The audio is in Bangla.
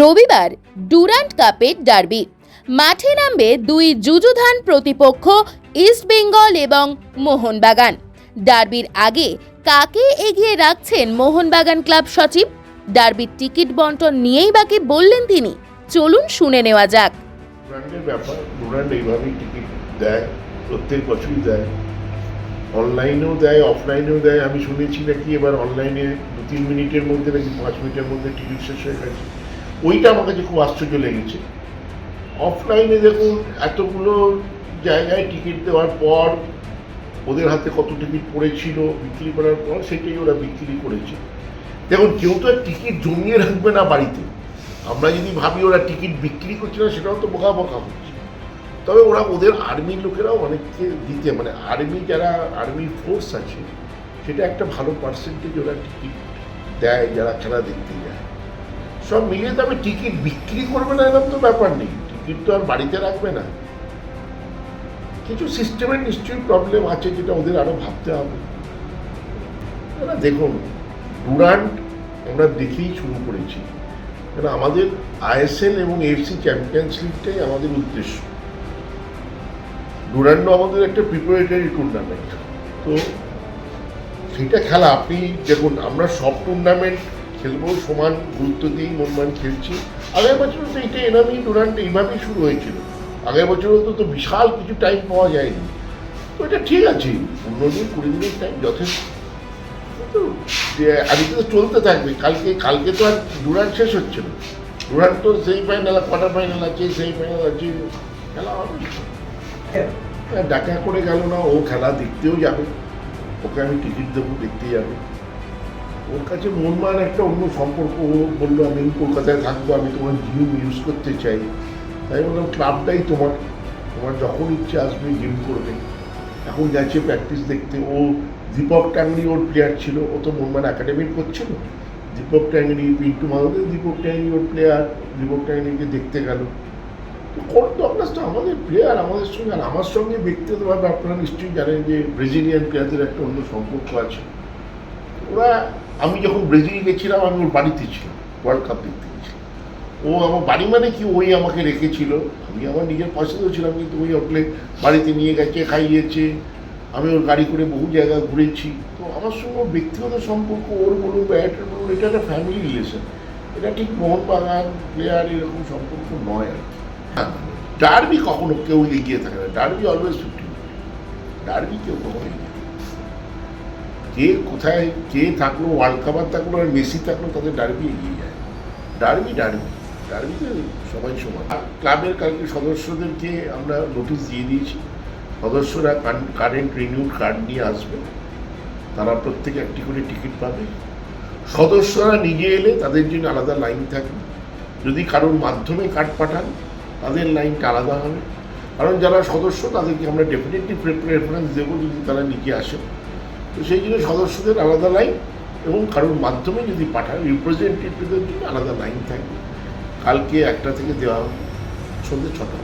রবিবার ডুরান্ট কাপের ডার্বি। মাঠে নামবে দুই যুযুধান প্রতিপক্ষ ইস্টবেঙ্গল এবং মোহনবাগান। ডার্বির আগে কাকে এগিয়ে রাখছেন মোহনবাগান ক্লাব সচিব? ডার্বির টিকিট বন্টন নিয়েই বাকি বললেন তিনি। চলুন শুনে নেওয়া যাক। প্রত্যেক বছরই দেয়। অনলাইনেও দেয়, অফলাইনেও দেয়। আমি শুনেছি নাকি এবার অনলাইনে দু তিন মিনিটের মধ্যে নাকি পাঁচ মিনিটের মধ্যে টিকিট শেষ হয়ে গেছে। ওইটা আমার কাছে খুব আশ্চর্য লেগেছে। অফলাইনে দেখুন, এতগুলো জায়গায় টিকিট দেওয়ার পর, ওদের হাতে কত টিকিট পড়েছিল, বিক্রি করার পর, সেটাই ওরা বিক্রি করেছে। দেখুন, কেউ তো টিকিট জমিয়ে রাখবে না বাড়িতে। আমরা যদি ভাবি ওরা টিকিট বিক্রি করছে না, সেটাও তো বোকা বোকা হচ্ছে। তবে ওরা ওদের আর্মির লোকেরাও অনেককে দিতে মানে আর্মি যারা আর্মি ফোর্স আছে, সেটা একটা ভালো পার্সেন্টেজ ওরা টিকিট দেয়, যারা খেলা দেখতে যায়। সব মিলিয়ে তো আমি টিকিট বিক্রি করবে না, এরকম তো ব্যাপার নেই। টিকিট তো আর বাড়িতে রাখবে না। কিছু সিস্টেমের নিশ্চয়ই প্রবলেম আছে যেটা ওদের আরও ভাবতে হবে। এবার দেখুন ডুরান্ট আমরা দেখেই শুরু করেছি। কারণ আমাদের আইএসএল এবং এফসি চ্যাম্পিয়ন্স লিগটাই আমাদের উদ্দেশ্য। ডুরান্ডো আমাদের একটা প্রিপারেটরি টুর্নামেন্ট তো, সেটা খেলা, আপনি দেখুন, আমরা সব টুর্নামেন্ট খেলব, সমান গুরুত্ব দিয়েই মনমান খেলছি। আগের বছরও তো এইটা এনামি ডুরান্ট এইভাবেই শুরু হয়েছিল। আগের বছরও তো তো বিশাল কিছু টাইম পাওয়া যায়নি। তো এটা ঠিক আছে, পনেরো দিন, কুড়ি দিনের টাইম যথেষ্ট। আজকে তো চলতে থাকবে, কালকে কালকে তো আর ডুরান্ট শেষ হচ্ছে না। ডুরান্ট তো সেই ফাইনাল কোয়ার্টার ফাইনাল আছে সেই ফাইনাল আছে, খেলা হবে। দেখা করে গেল না, ও খেলা দেখতেও যাবে। ওকে আমি টিকিট দেবো দেখতে যাবে। ওর কাছে মন মনমান একটা অন্য সম্পর্ক। ও বলল, আমি কলকাতায় থাকব, আমি তোমার জিম ইউজ করতে চাই। তাই বললাম ক্লাবটাই তোমার। তোমার যখন ইচ্ছে আসবে জিম করবে। এখন যাচ্ছে প্র্যাকটিস দেখতে। ও দীপক টাঙ্গি ওর প্লেয়ার ছিল। ও তো মনমান একাডেমির করছিল। দীপক ট্যাংরি, পিন্টু মাধবী দীপক ট্যাংরি ওর প্লেয়ার দীপক ট্যাংরিকে দেখতে গেল। করতো আপনার তো আমাদের প্লেয়ার আমাদের সঙ্গে, আর আমার সঙ্গে ব্যক্তিগতভাবে আপনারা নিশ্চয়ই জানেন যে ব্রাজিলিয়ান প্লেয়ারদের একটা অন্য সম্পর্ক আছে। ওরা, আমি যখন ব্রাজিল গেছিলাম, আমি ওর বাড়িতে ছিলাম ওয়ার্ল্ড কাপ দেখতে গেছিলাম। ও আমার বাড়ি মানে কি? ওই আমাকে রেখেছিল। আমি আমার নিজের পছন্দ ছিলাম, কিন্তু ওই হোটেলে বাড়িতে নিয়ে গেছে, খাইয়েছে। আমি ওর গাড়ি করে বহু জায়গা ঘুরেছি। তো আমার সঙ্গে ওর ব্যক্তিগত সম্পর্ক, ওর বলুন বা বলুন, এটা একটা ফ্যামিলি রিলেশন এটা ঠিক মোহনবাগান প্লেয়ার এরকম সম্পর্ক নয় আর কি। ডার্বি কখনো কেউ এগিয়ে থাকে না। ডার্বি অলওয়েজ ফিফটি ডার্বি কেউ কখনো। কে কোথায় কে থাকল ওয়ার্ল্ড কাপার থাকল, আর মেসি থাকল, তাদের ডার্বি এগিয়ে যায়। ডার্বি ডার্বি ডার্বিতে সবাই সমান। আর ক্লাবের কালকে সদস্যদেরকে আমরা নোটিশ দিয়ে দিয়েছি। সদস্যরা কারেন্ট রিনিউড কার্ড নিয়ে আসবে। তারা প্রত্যেকে একটি করে টিকিট পাবে। সদস্যরা নিজে এলে তাদের জন্য আলাদা লাইন থাকবে। যদি কারোর মাধ্যমে কার্ড পাঠান, তাদের লাইনটা আলাদা হবে। কারণ যারা সদস্য, তাদেরকে আমরা ডেফিনেটলি প্রেফারেন্স দেবো যদি তারা নিজে আসে। তো সেই জন্য সদস্যদের আলাদা লাইন এবং কারোর মাধ্যমে যদি পাঠান রিপ্রেজেন্টেটিভদের জন্য আলাদা লাইন থাকবে। কালকে একটা থেকে দেওয়া হবে, সন্ধ্যে ছটা